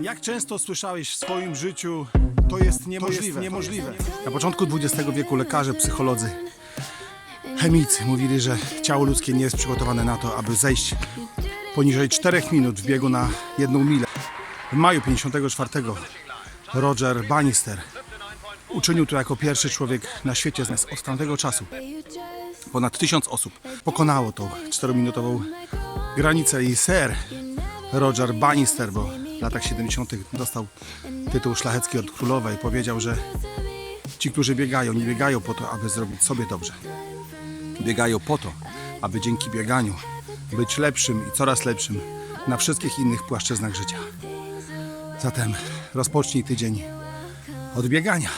Jak często słyszałeś w swoim życiu, to jest niemożliwe. To jest niemożliwe. Na początku XX wieku lekarze, psycholodzy, chemicy mówili, że ciało ludzkie nie jest przygotowane na to, aby zejść poniżej 4 minut w biegu na jedną milę. W maju 54 Roger Bannister uczynił to jako pierwszy człowiek na świecie. Od tamtego czasu ponad tysiąc osób pokonało tą 4-minutową granicę i ser Roger Bannister, bo w latach 70. dostał tytuł szlachecki od królowej, powiedział, że ci, którzy biegają, nie biegają po to, aby zrobić sobie dobrze. Biegają po to, aby dzięki bieganiu być lepszym i coraz lepszym na wszystkich innych płaszczyznach życia. Zatem rozpocznij tydzień od biegania.